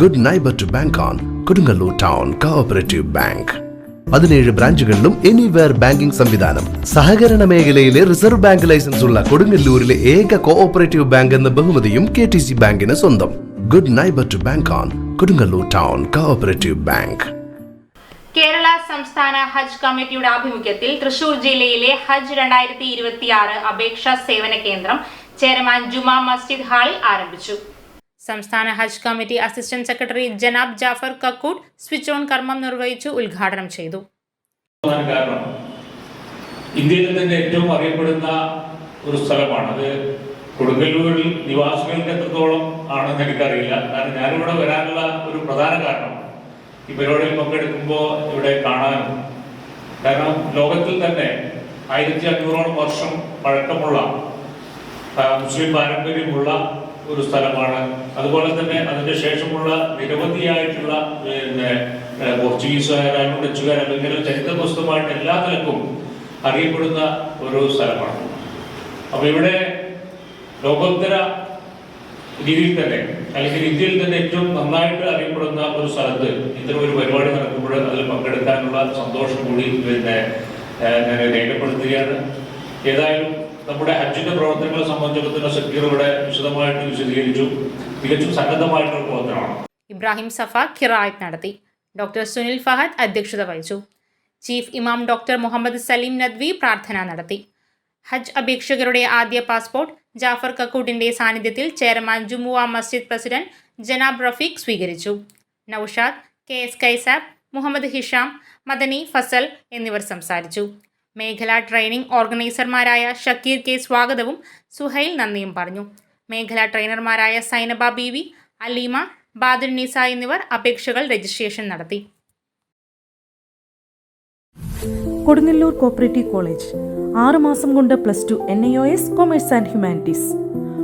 Good neighbour to bank on Kodungallur town cooperative bank പതിനേഴ് ബ്രാഞ്ചുകളിലും anywhere banking സംവിധാനം സഹകരണ മേഖലയിലെ റിസർവ് ബാങ്ക് ലൈസൻസ് ഉള്ള കൊടുങ്ങല്ലൂരിലെ ഏക കോഓപ്പറേറ്റീവ് ബാങ്ക് എന്ന ബഹുമതിയും കെ ടി സി ബാങ്കിന് സ്വന്തം good neighbour to bank on Kodungallur town cooperative bank Kerala സംസ്ഥാന ഹജ്ജ് കമ്മിറ്റിയുടെ ആഭിമുഖ്യത്തിൽ തൃശൂർ ജില്ലയിലെ ഹജ്ജ് രണ്ടായിരത്തി ഇരുപത്തിയാറ് അപേക്ഷാ സേവന കേന്ദ്രം ചെയർമാൻ ജുമാ മസ്ജിദ് ഹാളിൽ ആരംഭിച്ചു സംസ്ഥാന ഹജ്ജ് കമ്മിറ്റി അസിസ്റ്റന്റ് സെക്രട്ടറി ജനാബ് ജാഫർ കക്കൂട്ട് സ്വിച്ച് ഓൺ കർമ്മം നിർവഹിച്ചു ഉദ്ഘാടനം ചെയ്തു കാരണം ഇന്ത്യയിലെ തന്നെ ഏറ്റവും അറിയപ്പെടുന്ന ഒരു സ്ഥലമാണ് അത് കൊടുങ്ങല്ലൂരിൽ നിവാസികൾക്ക് എത്രത്തോളം ആണെന്ന് എനിക്കറിയില്ല കാരണം ഞാനിവിടെ വരാനുള്ള ഒരു പ്രധാന കാരണം ഈ പരിപാടിയിൽ പങ്കെടുക്കുമ്പോൾ ഇവിടെ കാണാനും കാരണം ലോകത്തിൽ തന്നെ ആയിരത്തി അഞ്ഞൂറോളം വർഷം പഴക്കമുള്ള മുസ്ലിം പാരമ്പര്യമുള്ള ഒരു സ്ഥലമാണ് അതുപോലെ തന്നെ അതിന് ശേഷമുള്ള നിരവധിയായിട്ടുള്ള പിന്നെ പോർച്ചുഗീസുകാരായാലും ഡച്ചുകാരായാലും ഇങ്ങനെ പുസ്തകമായിട്ട് എല്ലാ നിലക്കും അറിയപ്പെടുന്ന ഒരു സ്ഥലമാണ് അപ്പോൾ ഇവിടെ ലോകോത്തര രീതിയിൽ തന്നെ അല്ലെങ്കിൽ ഇന്ത്യയിൽ തന്നെ ഏറ്റവും നന്നായിട്ട് അറിയപ്പെടുന്ന ഒരു സ്ഥലത്ത് ഇത്തരം ഒരു പരിപാടി നടക്കുമ്പോൾ അതിൽ പങ്കെടുക്കാനുള്ള സന്തോഷം കൂടി പിന്നെ ഞാൻ രേഖപ്പെടുത്തുകയാണ് ഏതായാലും നമ്മുടെ ഹജ്ജിന്റെ പ്രവർത്തനങ്ങളെ സംബന്ധിച്ചിടത്തോളം സക്കീർ ഇവിടെ വിശദമായിട്ട് വിശദീകരിച്ചു തികച്ചും സന്നദ്ധമായിട്ടുള്ള പ്രവർത്തനമാണ് ഇബ്രാഹിം സഫ ഖിറായത്ത് നടത്തി ഡോക്ടർ സുനിൽ ഫഹദ് അധ്യക്ഷത വഹിച്ചു ചീഫ് ഇമാം ഡോക്ടർ മുഹമ്മദ് സലീം നദ്വി പ്രാർത്ഥന നടത്തി ഹജ്ജ് അപേക്ഷകരുടെ ആദ്യ പാസ്പോർട്ട് ജാഫർ കക്കൂട്ടിന്റെ സാന്നിധ്യത്തിൽ ചെയർമാൻ ജുമുവ മസ്ജിദ് പ്രസിഡന്റ് ജനാബ് റഫീഖ് സ്വീകരിച്ചു നൌഷാദ് കെ എസ് കൈസാബ് മുഹമ്മദ് ഹിഷാം മദനി ഫസൽ എന്നിവർ സംസാരിച്ചു മേഖലാ ട്രെയിനിംഗ് ഓർഗനൈസർമാരായ ഷക്കീർ കെ സ്വാഗതവും സുഹൈൽ നന്ദിയും പറഞ്ഞു മേഖലാ ട്രെയിനർമാരായ സൈനബ ബി വി അലീമ ബാദുൽ നിസ എന്നിവർ അപേക്ഷകൾ രജിസ്ട്രേഷൻ നടത്തി കൊടുങ്ങല്ലൂർ കോപ്പറേറ്റീവ് കോളേജ് ആറുമാസം കൊണ്ട് plus two N I O S commerce and humanities